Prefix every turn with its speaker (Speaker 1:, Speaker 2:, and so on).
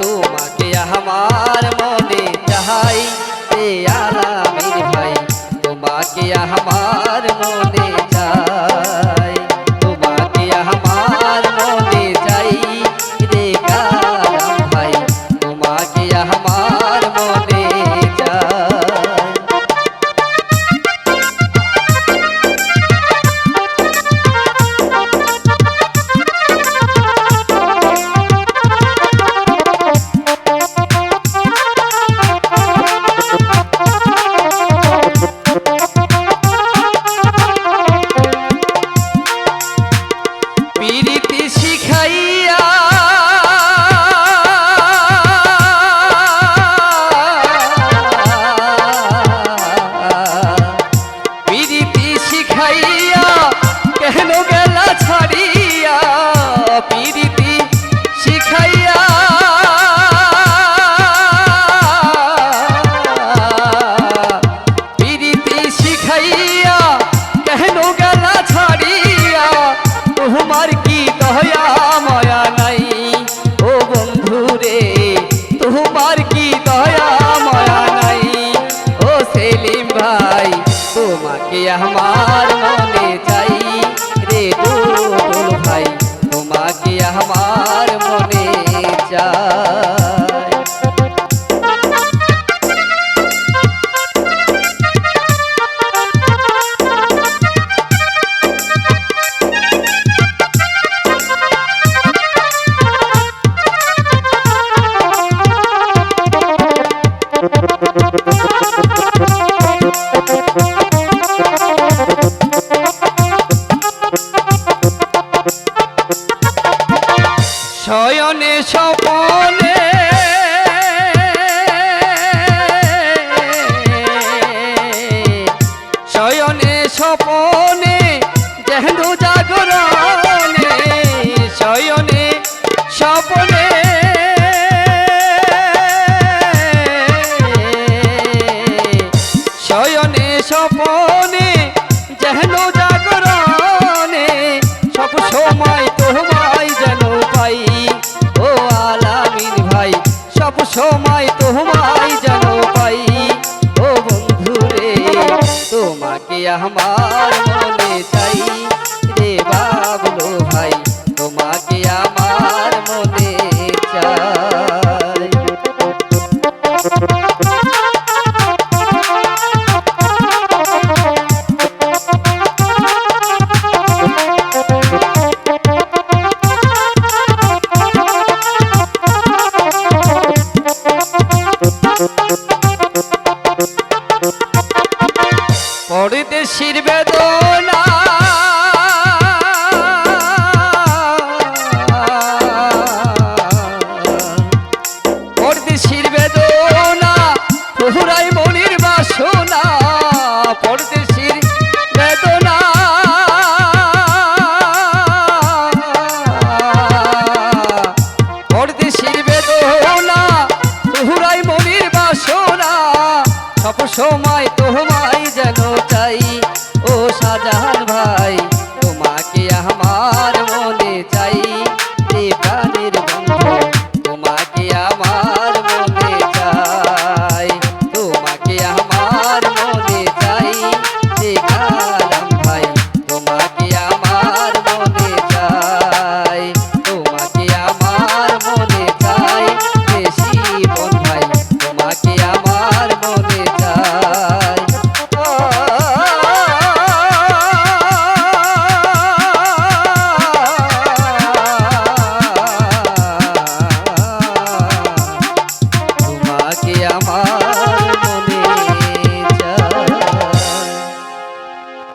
Speaker 1: তোমাকে আমার মনে চাই। এ আলামির ভাই তোমাকে আমার মনে চাই। শিখাইয়া কেন গেলা ছাড়িয়া তোমার কি দয়া, মায়া নাই? ও বন্ধু রে তোমার কি দয়া, মায়া নাই? ও সেলিম ভাই, তোমাকে আমার মনে স্বপনে শয়নে স্বপনে যেন জাগরণে শয়নে স্বপনে শয়নে স্বপনে আমার